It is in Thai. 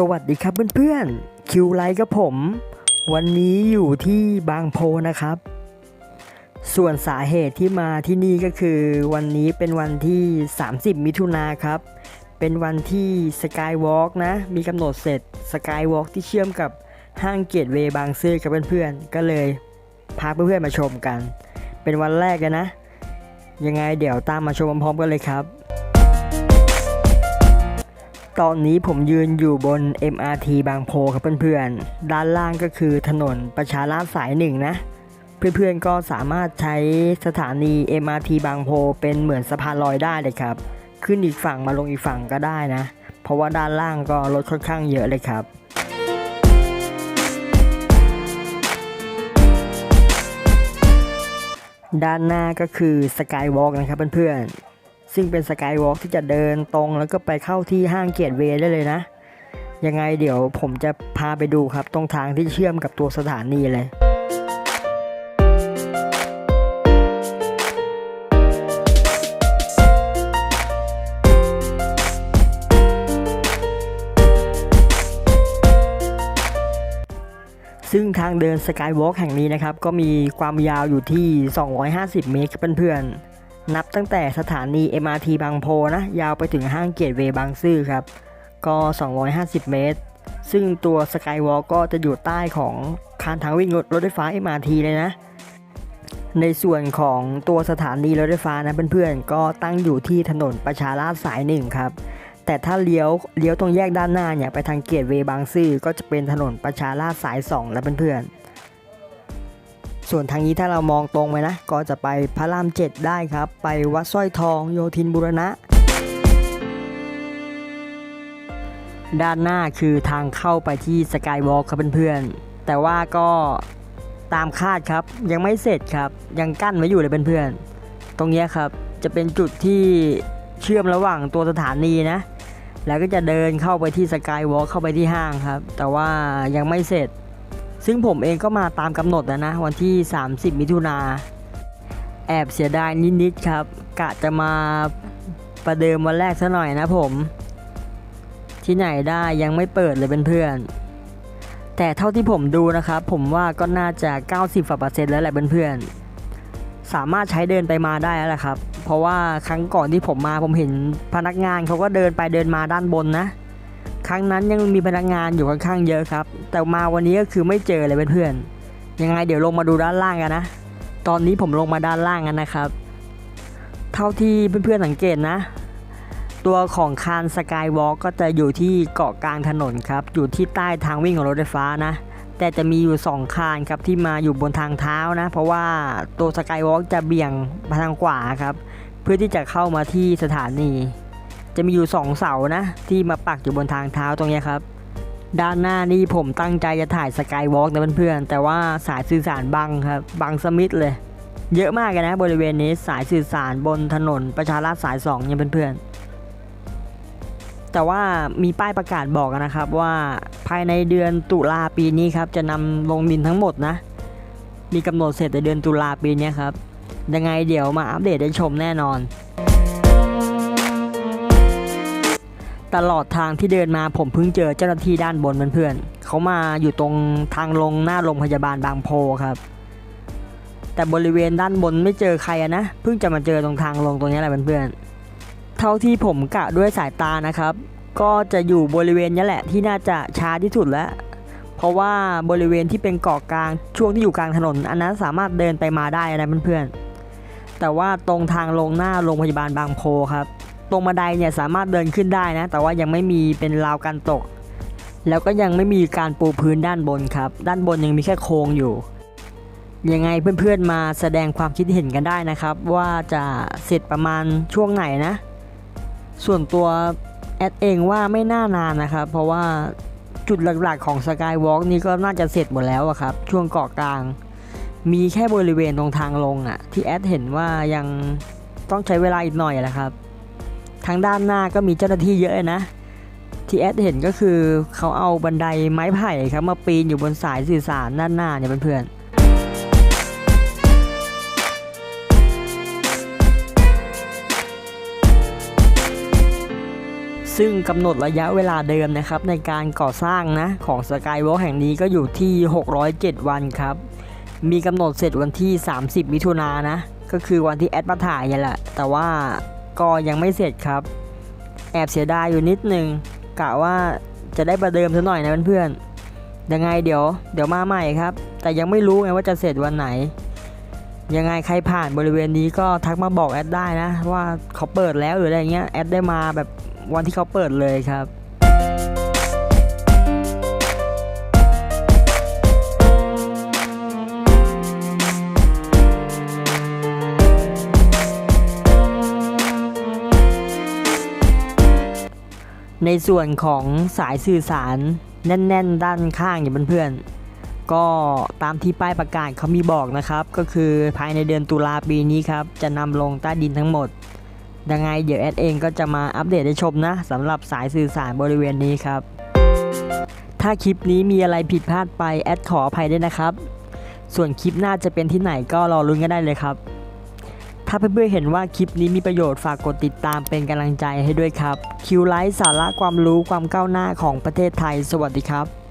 สวัสดีครับเพื่อนๆ คิวไลท์กับผม วันนี้อยู่ที่บางโพนะครับ ส่วนสาเหตุที่มาที่นี่ก็คือ วันนี้เป็นวันที่ 30 มิถุนาครับ เป็นวันที่สกายวอล์กนะ มีกำหนดเสร็จสกายวอล์กที่เชื่อมกับห้างเกตเวย์บางซื่อกับเพื่อนๆ ก็เลยพาเพื่อนๆมาชมกัน เป็นวันแรกเลยนะ ยังไงเดี๋ยวตามมาชมพร้อมๆกันเลยครับ ตอนนี้ผมยืนอยู่บน MRT บางโพครับเพื่อนๆ ด้านล่างก็คือถนนประชาราษฎรสายหนึ่งนะ เพื่อนๆก็สามารถใช้สถานี MRT บางโพเป็นเหมือนสะพานลอยได้เลยครับ ขึ้นอีกฝั่งมาลงอีกฝั่งก็ได้นะ เพราะว่าด้านล่างก็รถค่อนข้างเยอะเลยครับด้านหน้าก็คือสกายวอล์กนะครับเพื่อนๆ ซึ่งเป็นสกายวอล์กที่จะเดินตรงแล้วก็ไปเข้าที่ห้างเกียรติเวย์ได้เลยนะ ยังไงเดี๋ยวผมจะพาไปดูครับ ตรงทางที่เชื่อมกับตัวสถานีเลยซึ่งทางเดินสกายวอล์กแห่งนี้นะครับ ก็มีความยาวอยู่ที่ 250 เมตรเพื่อนๆ นับตั้งแต่สถานี MRT บางโพนะยาวไปถึงห้างเกียร์เวบางซื่อครับ ก็ 250 เมตร ซึ่งตัวสกายวอล์กก็จะอยู่ใต้ของคานทางวิ่งรถรถไฟฟ้า MRT เลยนะ ในส่วนของตัวสถานีรถไฟฟ้านะเพื่อนๆ ก็ตั้งอยู่ที่ถนนประชาราษฎร์สายหนึ่งครับ แต่ถ้าเลี้ยวเลี้ยวตรงแยกด้านหน้าเนี่ยไปทางเกียรติเวบางซื่อก็จะเป็นถนนประชาราษฎร์สาย 2 แล้วเพื่อนๆ ส่วนทางนี้ถ้าเรามองตรงไปนะ ก็จะไปพระรามเจ็ดได้ครับ ไปวัดสร้อยทองโยธินบุรณะ ด้านหน้าคือทางเข้าไปที่สกายวอล์กครับเพื่อนๆ แต่ว่าก็ตามคาดครับยังไม่เสร็จครับ ยังกั้นไว้อยู่เลยเพื่อนๆ ตรงนี้ครับจะเป็นจุดที่เชื่อมระหว่างตัวสถานีนะ แล้วก็จะเดินเข้าไปที่สกายวอล์กเข้าไปที่ห้างครับ แต่ว่ายังไม่เสร็จ ซึ่งผมเองก็มาตามกำหนดแล้วนะ วันที่ 30 มิถุนาแอบเสียดายนิดๆครับ กะจะมาประเดิมวันแรกซะหน่อยนะผม ที่ไหนได้ยังไม่เปิดเลยเป็นเพื่อน แต่เท่าที่ผมดูนะครับ ผมว่าก็น่าจะ 90เปอร์เซ็นต์แล้วแหละเพื่อนๆสามารถใช้เดินไปมาได้แล้วแหละครับ เพราะว่าครั้งก่อนที่ผมมาผมเห็นพนักงานเขาก็เดินไปเดินมาด้านบนนะ ครั้งนั้นยังมีพนักงานอยู่ค่อนข้างเยอะครับ แต่มาวันนี้ก็คือไม่เจอเลยเพื่อนๆยังไงเดี๋ยวลงมาดูด้านล่างกันนะ ตอนนี้ผมลงมาด้านล่างกันนะครับ เท่าที่เพื่อนๆสังเกตนะ ตัวของคานสกายวอล์กก็จะอยู่ที่เกาะกลางถนนครับ อยู่ที่ใต้ทางวิ่งของรถไฟฟ้านะแต่จะมีอยู่ 2 คานครับที่มาอยู่บนทางเท้านะ เพราะว่าตัวสกายวอล์กจะเบี่ยงไปทางขวาครับ เพื่อที่จะเข้ามาที่สถานี จะมีอยู่ 2 เสานะ ที่มาปักอยู่บนทางเท้าตรงนี้ครับ ด้านหน้านี่ผมตั้งใจจะถ่ายสกายวอล์กนะเพื่อนๆ แต่ว่าสายสื่อสารบังครับบังสมิธเลย เยอะมากเลยนะบริเวณนี้สายสื่อสารบนถนนประชาราษฎร์สาย2เนี่ยเพื่อนๆ แต่ว่ามีป้ายประกาศบอกนะครับว่าภายในเดือนตุลาปีนี้ครับจะนำลงดินทั้งหมดนะ มีกำหนดเสร็จในเดือนตุลาปีนี้ครับยังไงเดี๋ยวมาอัปเดตได้ชมแน่นอน ตลอดทางที่เดินมาผมเพิ่งเจอเจ้าหน้าที่ด้านบนเพื่อนๆเขามาอยู่ตรงทางลงหน้าโรงพยาบาลบางโพครับ แต่บริเวณด้านบนไม่เจอใครนะ เพิ่งจะมาเจอตรงทางลงตรงนี้แหละเพื่อนๆ เท่าที่ผมกะด้วยสายตานะครับ ก็จะอยู่บริเวณนี้แหละที่น่าจะช้าที่สุดแล้ว เพราะว่าบริเวณที่เป็นเกาะกลางช่วงที่อยู่กลางถนน อันนั้นสามารถเดินไปมาได้นะเพื่อนๆ แต่ว่าตรงทางลงหน้าโรงพยาบาลบางโพครับ ตรงบันไดเนี่ยสามารถเดินขึ้นได้นะ แต่ว่ายังไม่มีเป็นราวกันตก แล้วก็ยังไม่มีการปูพื้นด้านบนครับ ด้านบนยังมีแค่โครงอยู่ ยังไงเพื่อนๆมาแสดงความคิดเห็นกันได้นะครับ ว่าจะเสร็จประมาณช่วงไหนนะ ส่วนตัวแอดเองว่าไม่น่านานนะครับ เพราะว่าจุดหลักๆของ Skywalk นี่ก็น่าจะเสร็จหมดแล้วครับ ช่วงเกาะกลาง มีแค่บริเวณตรงทางลงอะ ที่แอดเห็นว่ายังต้องใช้เวลาอีกหน่อยแหละครับ ทางด้านหน้าก็มีเจ้าหน้าที่เยอะนะที่แอดเห็นก็คือเขาเอาบันไดไม้ไผ่ครับมาปีนอยู่บนสายสื่อสารด้านหน้าเนี่ยเพื่อนๆซซึ่งกำหนดระยะเวลาเดิมนะครับในการก่อสร้างนะของสกายวอล์แห่งนี้ก็อยู่ที่ 607 วันครับ มีกำหนดเสร็จวันที่ 30 มิถุนายนนะ ก็คือวันที่แอดมาถ่ายนี่แหละ แต่ว่า ก็ยังไม่เสร็จครับ แอบเสียดายอยู่นิดนึงกะว่าจะได้ประเดิมซะหน่อยนะเพื่อนๆยังไงเดี๋ยวเดี๋ยวมาใหม่ครับ แต่ยังไม่รู้ไงว่าจะเสร็จวันไหน ยังไงใครผ่านบริเวณนี้ก็ทักมาบอกแอดได้นะ ว่าเขาเปิดแล้วหรืออะไรเงี้ยแอดได้มาแบบวันที่เขาเปิดเลยครับ ในส่วนของสายสื่อสารแน่น ๆ ด้านข้างอย่างเพื่อนๆก็ตามที่ป้ายประกาศเขามีบอกนะครับ ก็คือภายในเดือนตุลาปีนี้ครับ จะนำลงใต้ดินทั้งหมดยังไงเดี๋ยวแอดเองก็จะมาอัปเดตให้ชมนะสำหรับสายสื่อสารบริเวณนี้ครับ ถ้าคลิปนี้มีอะไรผิดพลาดไปแอดขออภัยด้วยนะครับ ส่วนคลิปหน้าจะเป็นที่ไหนก็รอลุ้นกันได้เลยครับ ถ้าเพื่อนๆเห็นว่าคลิปนี้มีประโยชน์ฝากกดติดตามเป็นกำลังใจให้ด้วยครับคิวไลท์สาระความรู้ความก้าวหน้าของประเทศไทย สวัสดีครับ